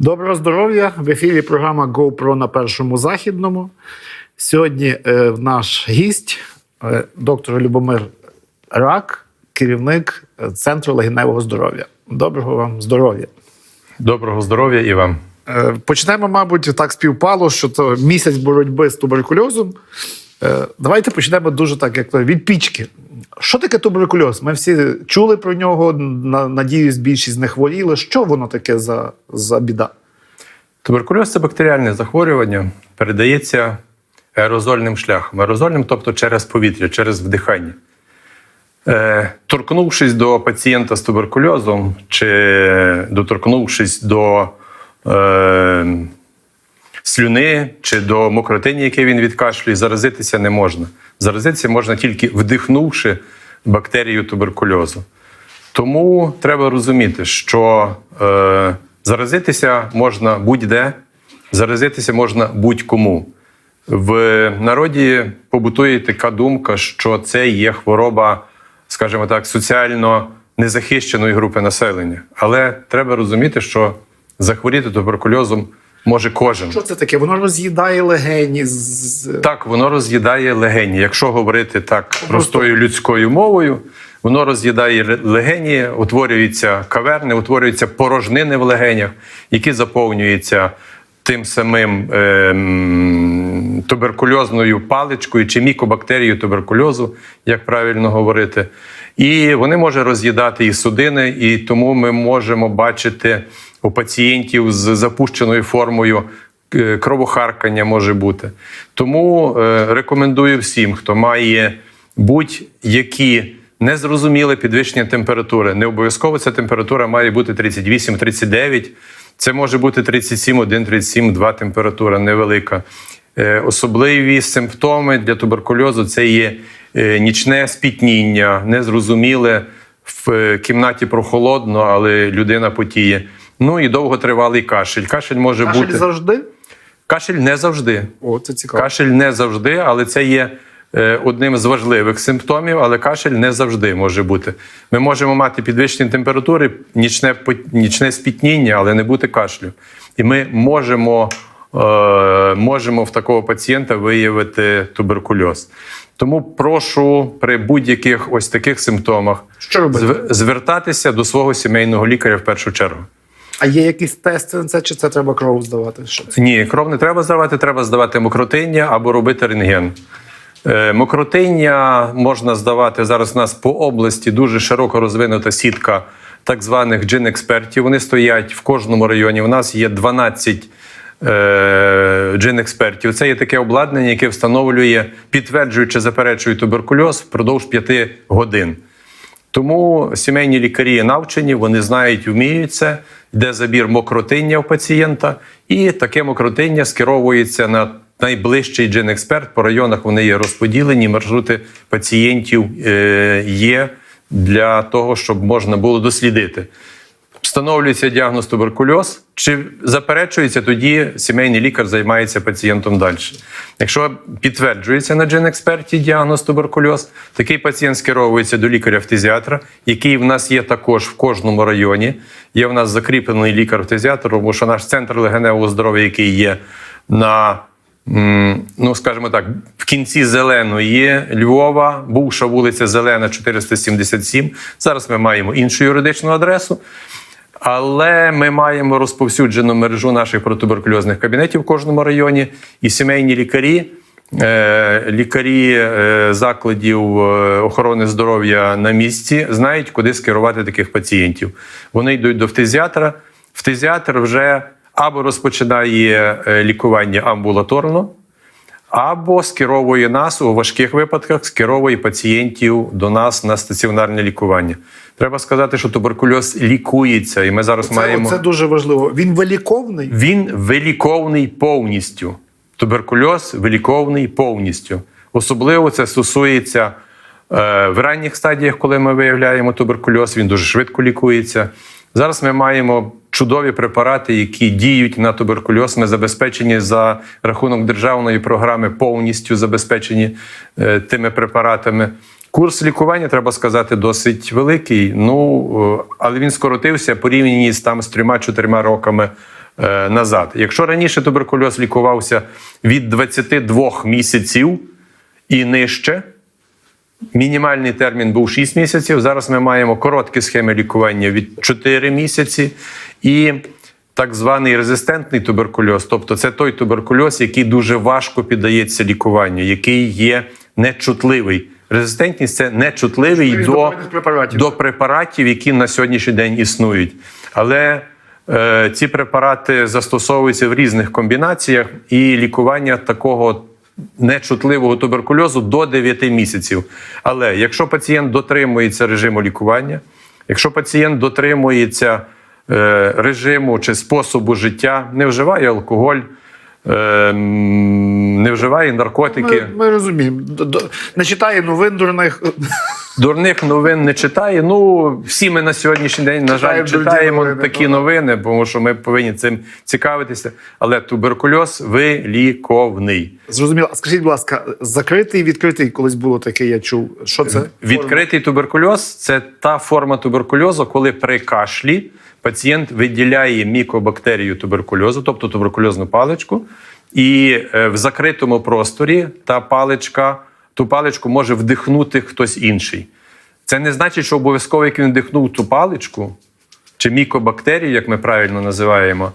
Доброго здоров'я! В ефірі програма GoPro на першому західному. Сьогодні е, наш гість, е, доктор Любомир Рак, керівник е, Центру легеневого здоров'я. Доброго вам здоров'я! Доброго здоров'я і вам. Е, почнемо, мабуть, так співпало, що то місяць боротьби з туберкульозом. Е, давайте почнемо дуже так, як то, від пічки. Що таке туберкульоз? Ми всі чули про нього. Надіюсь, більшість не хворіли. Що воно таке за, за біда? Туберкульоз це бактеріальне захворювання, передається аерозольним шляхом. Аерозольним, тобто через повітря, через вдихання. Е, торкнувшись до пацієнта з туберкульозом, чи доторкнувшись до е, слюни чи до мокротині, яке він відкашлює, заразитися не можна. Заразитися можна тільки вдихнувши бактерію туберкульозу. Тому треба розуміти, що е, заразитися можна будь-де, заразитися можна будь-кому. В народі побутує така думка, що це є хвороба, скажімо так, соціально незахищеної групи населення. Але треба розуміти, що захворіти туберкульозом може кожен. Що це таке? Воно роз'їдає легені. Так, воно роз'їдає легені. Якщо говорити так простою людською мовою, воно роз'їдає легені, утворюються каверни, утворюються порожнини в легенях, які заповнюються тим самим ем, туберкульозною паличкою чи мікобактерією туберкульозу, як правильно говорити. І вони можуть роз'їдати і судини, і тому ми можемо бачити у пацієнтів з запущеною формою е, кровохаркання може бути. Тому е, рекомендую всім, хто має будь-які незрозуміле підвищення температури. Не обов'язково ця температура має бути 38-39. Це може бути 37,1, 37,2 температура невелика. Е, Особливі симптоми для туберкульозу це є е, нічне спітніння, незрозуміле в е, кімнаті прохолодно, але людина потіє. Ну і довготривалий кашель. Кашель може Кашель бути завжди? кашель не завжди. О, це цікаво. Кашель не завжди, але це є одним з важливих симптомів, але кашель не завжди може бути. Ми можемо мати підвищені температури, нічне, нічне спітніння, але не бути кашлю. І ми можемо, можемо в такого пацієнта виявити туберкульоз. Тому прошу при будь-яких ось таких симптомах Що звертатися до свого сімейного лікаря в першу чергу. А є якісь тести на це, чи це треба кров здавати? Що це? Ні, кров не треба здавати, треба здавати мокротиння або робити рентген. Е, Мокротиння можна здавати зараз. У нас по області дуже широко розвинута сітка так званих джин-експертів. Вони стоять в кожному районі. У нас є 12 е, джин-експертів. Це є таке обладнання, яке встановлює, підтверджує чи заперечує туберкульоз впродовж 5 годин. Тому сімейні лікарі навчені, вони знають, вміють це, йде забір мокротиння у пацієнта, і таке мокротиння скеровується на найближчий джин-експерт. По районах вони є розподілені, маршрути пацієнтів е, є для того, щоб можна було дослідити. Встановлюється діагноз туберкульоз, чи заперечується, тоді сімейний лікар займається пацієнтом далі. Якщо підтверджується на джен-експерті діагноз туберкульоз, такий пацієнт скеровується до лікаря-фтизіатра, який в нас є також в кожному районі. Є в нас закріплений лікар-фтизіатр, тому що наш центр легеневого здоров'я, який є на ну, скажімо так, в кінці зеленої Львова, бувша вулиця Зелена, 477. Зараз ми маємо іншу юридичну адресу. Але ми маємо розповсюджену мережу наших протуберкульозних кабінетів в кожному районі, і сімейні лікарі, е, лікарі е, закладів е, охорони здоров'я на місці знають, куди скерувати таких пацієнтів. Вони йдуть до фтизіатра. Фтизіатр вже або розпочинає лікування амбулаторно, або скеровує нас у важких випадках, скеровує пацієнтів до нас на стаціонарне лікування. Треба сказати, що туберкульоз лікується, і ми зараз Це, маємо. це дуже важливо. Він виліковний. Він виліковний повністю. Туберкульоз виліковний повністю. Особливо це стосується е, в ранніх стадіях, коли ми виявляємо туберкульоз, він дуже швидко лікується. Зараз ми маємо чудові препарати, які діють на туберкульоз. Ми забезпечені за рахунок державної програми, повністю забезпечені е, тими препаратами. Курс лікування, треба сказати, досить великий. Ну, е, але він скоротився порівняні з там з трьома-чотирма роками е, назад. Якщо раніше туберкульоз лікувався від 22 місяців і нижче, Мінімальний термін був 6 місяців. Зараз ми маємо короткі схеми лікування від 4 місяці і так званий резистентний туберкульоз. Тобто це той туберкульоз, який дуже важко піддається лікуванню, який є нечутливий. Резистентність це нечутливий до до, препаратів. до препаратів, які на сьогоднішній день існують. Але е, ці препарати застосовуються в різних комбінаціях, і лікування такого нечутливого туберкульозу до 9 місяців. Але якщо пацієнт дотримується режиму лікування, якщо пацієнт дотримується е, режиму чи способу життя, не вживає алкоголь, е, не вживає наркотики. Ми, ми розуміємо. До, до, Не читає новин дурних. Дурних новин не читає. Ну, всі ми на сьогоднішній день, на жаль, Читаємо читаємо новини, такі так. новини, тому що ми повинні цим цікавитися. Але туберкульоз виліковний. Зрозуміло. А скажіть, будь ласка, закритий відкритий колись було таке, я чув. Що це? Відкритий туберкульоз це та форма туберкульозу, коли при кашлі пацієнт виділяє мікобактерію туберкульозу, тобто туберкульозну паличку, і е, в закритому просторі та паличка, ту паличку може вдихнути хтось інший. Це не значить, що обов'язково, як він вдихнув ту паличку чи мікобактерію, як ми правильно називаємо,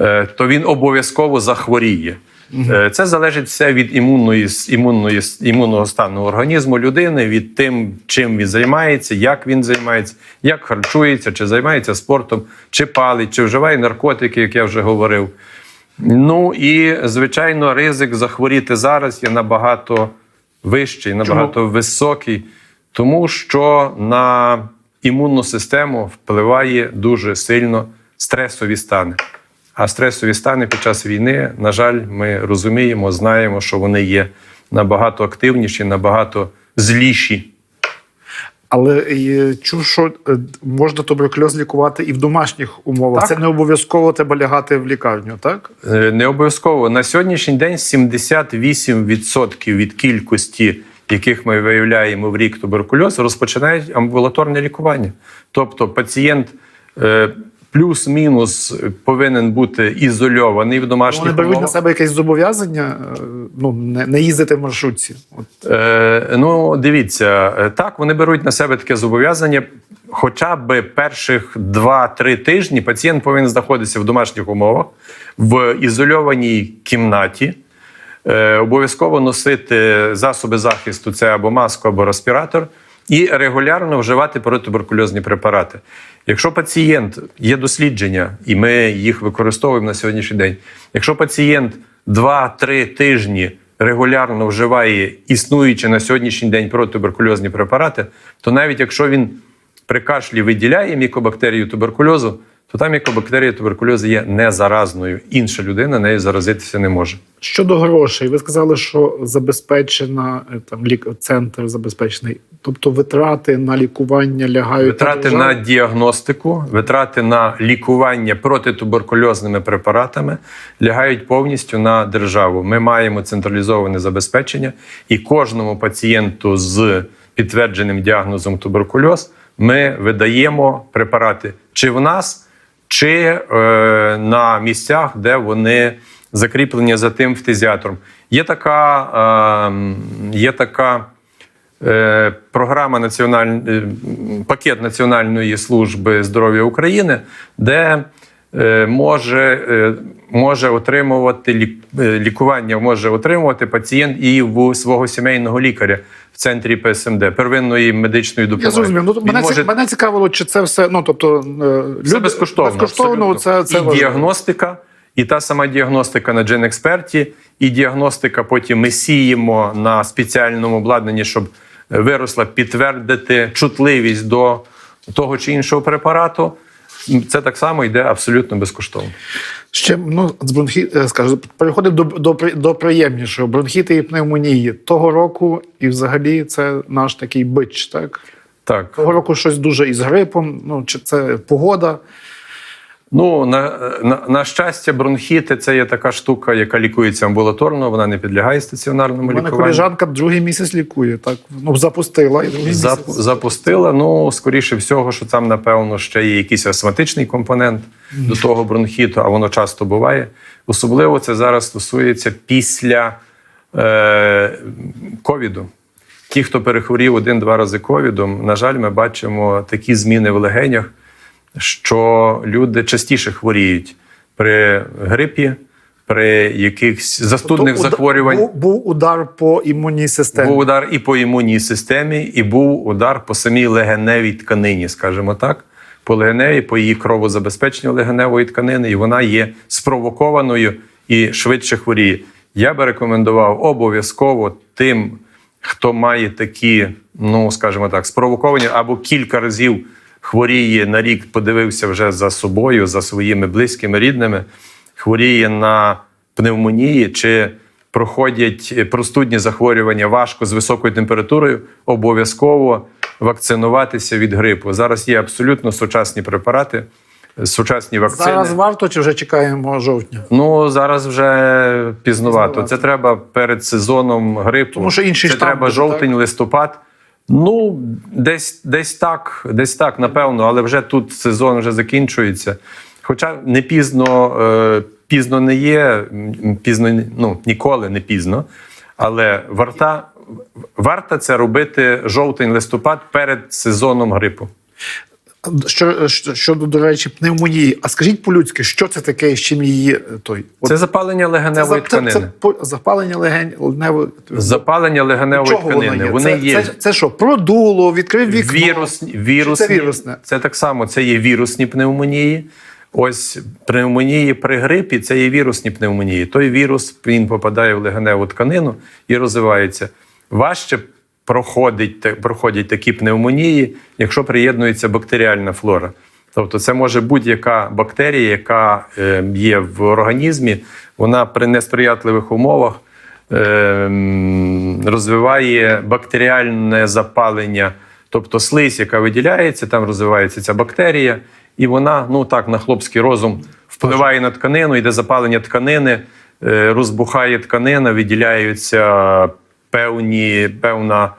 е, то він обов'язково захворіє. Е, Це залежить все від імунної, імунної, імунного стану організму людини, від тим, чим він займається, як він займається, як харчується, чи займається спортом, чи палить, чи вживає наркотики, як я вже говорив. Ну і звичайно, ризик захворіти зараз є набагато вищий, набагато високий, тому що на імунну систему впливає дуже сильно стресові стани. А стресові стани під час війни, на жаль, ми розуміємо, знаємо, що вони є набагато активніші, набагато зліші. Але е, чув, що е, можна туберкульоз лікувати і в домашніх умовах. Так. Це не обов'язково треба лягати в лікарню, так? Е, Не обов'язково на сьогоднішній день 78% від кількості, яких ми виявляємо в рік туберкульоз, розпочинають амбулаторне лікування. Тобто пацієнт плюс-мінус повинен бути ізольований в Вони домашніх беруть на себе якесь зобов'язання, е, ну не, не їздити в маршрутці. От. Е, ну, дивіться, е, так, вони беруть на себе таке зобов'язання. Хоча б перших 2-3 тижні пацієнт повинен знаходитися в домашніх умовах, в ізольованій кімнаті, е, обов'язково носити засоби захисту, це або маску, або респіратор, і регулярно вживати протитуберкульозні препарати. Якщо пацієнт є дослідження, і ми їх використовуємо на сьогоднішній день, якщо пацієнт 2-3 тижні регулярно вживає існуючі на сьогоднішній день протитуберкульозні препарати, то навіть якщо він при кашлі виділяє мікобактерію туберкульозу, то та мікобактерія туберкульозу є незаразною. Інша людина нею заразитися не може. Щодо грошей, ви сказали, що забезпечена е, там лік... центр забезпечений. Тобто витрати на лікування лягають Витрати державу? на діагностику, витрати на лікування протитуберкульозними препаратами лягають повністю на державу. Ми маємо централізоване забезпечення, і кожному пацієнту з підтвердженим діагнозом туберкульоз ми видаємо препарати чи в нас, чи е, на місцях, де вони закріплені за тим фтизіатром. Є така, е, є така е, програма національ... е, пакет Національної служби здоров'я України, де може, може отримувати лік... лікування, може отримувати пацієнт і в свого сімейного лікаря центрі ПСМД, первинної медичної допомоги. Я зрозумів. Ну, мене, може- мене цікавило, чи це все. Ну тобто, е, Це люди- безкоштовно. безкоштовно це, це і важливо. діагностика, і та сама діагностика на GenExpert, і діагностика потім ми сіємо на спеціальному обладнанні, щоб виросла підтвердити чутливість до того чи іншого препарату. Це так само йде абсолютно безкоштовно. Ще ну з бронхі... е, скажу, переходимо до, до, до приємнішого. Бронхіти і пневмонії того року, і взагалі це наш такий бич, так? Так. Того року щось дуже із грипом, ну чи це погода. Ну, на, на, на щастя, бронхіти це є така штука, яка лікується амбулаторно, вона не підлягає стаціонарному У мене лікуванню. колежанка другий місяць лікує. Так, ну, запустила і другий Зап, місяць. запустила. Ну, скоріше всього, що там, напевно, ще є якийсь астматичний компонент до того бронхіту, а воно часто буває. Особливо це зараз стосується після е, ковіду. Ті, хто перехворів один-два рази ковідом, на жаль, ми бачимо такі зміни в легенях, що люди частіше хворіють при грипі, при якихось застудних Тобто захворювань. Був, був удар по імунній системі. Був удар і по імунній системі, і був удар по самій легеневій тканині, скажімо так, по легеневій, по її кровозабезпеченню легеневої тканини, і вона є спровокованою і швидше хворіє. Я би рекомендував обов'язково тим, хто має такі, ну скажімо так, спровоковані або кілька разів хворіє на рік, подивився вже за собою, за своїми близькими, рідними, хворіє на пневмонії чи проходять простудні захворювання важко з високою температурою, обов'язково вакцинуватися від грипу. Зараз є абсолютно сучасні препарати, сучасні вакцини. Зараз варто чи вже чекаємо жовтня? Ну зараз вже пізнувато. Це треба перед сезоном грипу. Тому що інший це штам треба жовтень, листопад. Ну, десь, десь так, десь так, напевно, але вже тут сезон вже закінчується. Хоча не пізно, е, пізно не є, пізно ну, ніколи не пізно. Але варта, варта це робити жовтень-листопад перед сезоном грипу. Що, що, щодо, до речі, пневмонії. А скажіть по-людськи, що це таке з чим її е, той? От Це запалення легеневої за- тканини. Це, по- запалення легеневої Запалення легеневої Чого воно тканини. є? Вони це, є. Це, це що, продуло, відкрив вікно? Вірусні, вірусні, це вірусне? Це так само, це є вірусні пневмонії. Ось пневмонії при грипі це є вірусні пневмонії. Той вірус він попадає в легеневу тканину і розвивається. Важче проходить, проходять такі пневмонії, якщо приєднується бактеріальна флора. Тобто це може будь-яка бактерія, яка е, є в організмі, вона при несприятливих умовах ем, розвиває бактеріальне запалення, тобто слизь, яка виділяється, там розвивається ця бактерія, і вона, ну так, на хлопський розум впливає на тканину, йде запалення тканини, е, розбухає тканина, виділяються певні, певна,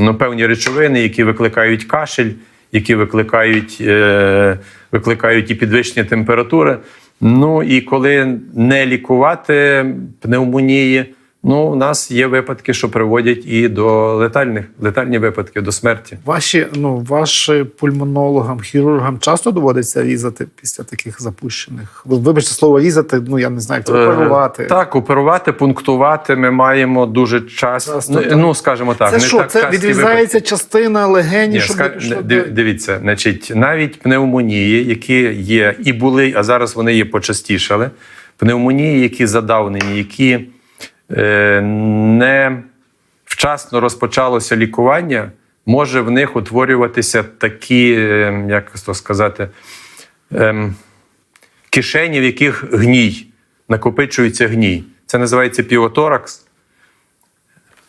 ну, певні речовини, які викликають кашель, які викликають, е, викликають і підвищення температури. Ну і коли не лікувати пневмонії, ну у нас є випадки, що приводять і до летальних летальні випадки, до смерті. Ваші, ну, вашим пульмонологам, хірургам часто доводиться різати після таких запущених. Ви- Вибачте слово різати, ну я не знаю, як це оперувати. Е, Так, оперувати, пунктувати ми маємо дуже часто. Часто, ну, ну, скажімо так, це не що? так це відрізається частина легені, Ні, щоб ска- не див- Дивіться, значить, навіть пневмонії, які є і були, а зараз вони є почастішали. Пневмонії, які задавнені, які не вчасно розпочалося лікування, може в них утворюватися такі, е, як то сказати, ем, кишені, в яких гній, накопичується гній. Це називається півоторакс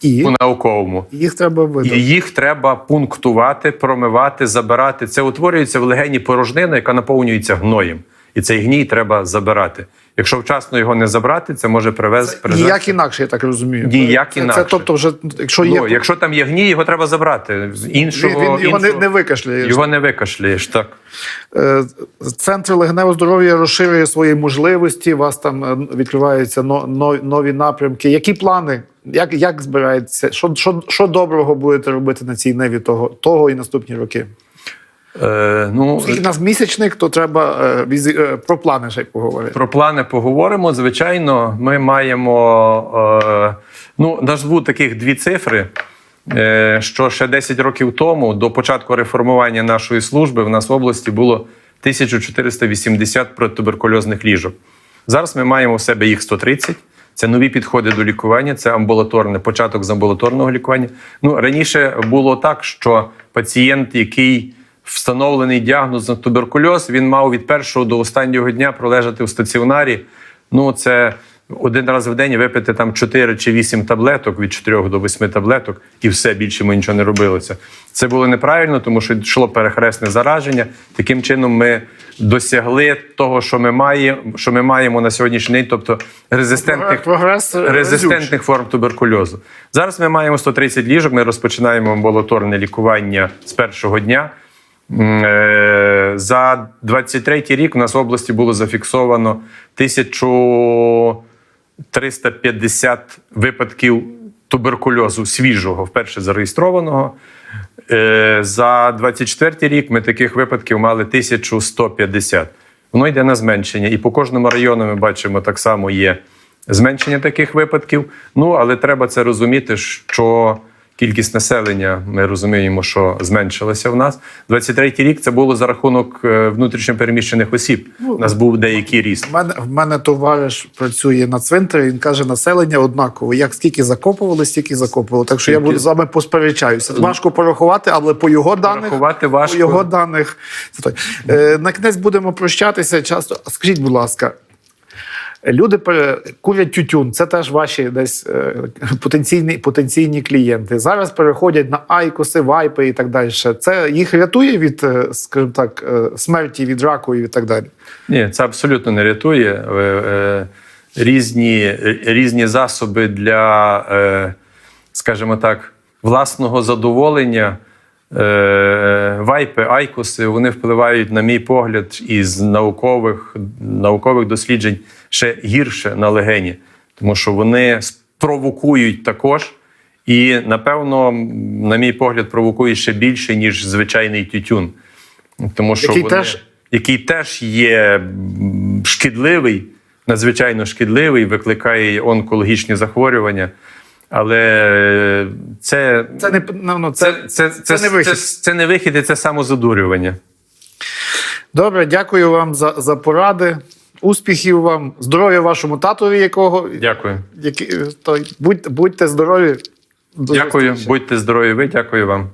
І по-науковому. їх треба І видати. їх треба пунктувати, промивати, забирати. Це утворюється в легені порожнина, яка наповнюється гноєм. І цей гній треба забирати. Якщо вчасно його не забрати, це може привести. привести- Ніяк інакше, я так розумію. Ніяк це, інакше. Це, тобто, вже якщо є Ну, якщо там є гній, його треба забрати. З він, Іншого, він його не, іншого- не викашляє. його не викашляєш. Так. Е, Центр легеневого здоров'я розширює свої можливості. У вас там е, відкриваються но- но- нові напрямки. Які плани? Як, як збирається? Що, що, що доброго будете робити на цій неві того, того і наступні роки? Е, ну, Оскільки нас місячник, то треба е, візі- е, про плани ще й поговорити. Про плани поговоримо. Звичайно, ми маємо е, ну, назву таких дві цифри. Е, що ще 10 років тому, до початку реформування нашої служби, в нас в області було 1480 протитуберкульозних ліжок. Зараз ми маємо в себе їх 130. Це нові підходи до лікування, це амбулаторне, початок з амбулаторного лікування. Ну раніше було так, що пацієнт, який встановлений діагноз на туберкульоз, він мав від першого до останнього дня пролежати в стаціонарі. Ну, це один раз в день випити там 4 чи 8 таблеток від 4 до 8 таблеток, і все більше ми нічого не робилося. Це було неправильно, тому що йшло перехресне зараження. Таким чином, ми досягли того, що ми маємо, що ми маємо на сьогоднішній день, тобто резистентних Прогрес резистентних форм туберкульозу. Зараз ми маємо 130 ліжок. Ми розпочинаємо амбулаторне лікування з першого дня. Е, За 23 рік у нас в області було зафіксовано 1350 випадків туберкульозу свіжого, вперше зареєстрованого. Е, За 24 рік ми таких випадків мали 1150. Воно йде на зменшення. І по кожному району ми бачимо так само є зменшення таких випадків. Ну, але треба це розуміти, що кількість населення, ми розуміємо, що зменшилася в нас. 23 рік це було за рахунок е, внутрішньопереміщених осіб. У нас був деякий ріст. В мене, в мене товариш працює на цвинтарі, він каже, населення однаково. Як скільки закопували, стільки закопували. Так що я Скільки? буду з вами посперечаюся. Важко порахувати, але по його даних, Порахувати важко. по його даних. Е, на кінець будемо прощатися. Часто скажіть, будь ласка. Люди курять тютюн, це теж ваші десь е, потенційні, потенційні клієнти. Зараз переходять на айкоси, вайпи і так далі. Це їх рятує від, е, скажімо так, е, смерті, від раку і так далі. Ні, це абсолютно не рятує. Різні, різні засоби для, скажімо так, власного задоволення. Вайпи, айкоси, вони впливають, на мій погляд, із наукових, наукових досліджень ще гірше на легені, тому що вони спровокують також. І, напевно, на мій погляд, провокують ще більше, ніж звичайний тютюн. Тому що Який вони, теж- який теж є шкідливий, надзвичайно шкідливий, викликає онкологічні захворювання. Але е, це, Це не ну, ну, це, це, це, це, це не вихід. Це, це не вихід, і це самозадурювання. Добре, дякую вам за, за поради. Успіхів вам, здоров'я вашому татові, якого Дякую. який, то, будь, будьте здорові. До Дякую. зустрічі. Будьте здорові. Ви дякую вам.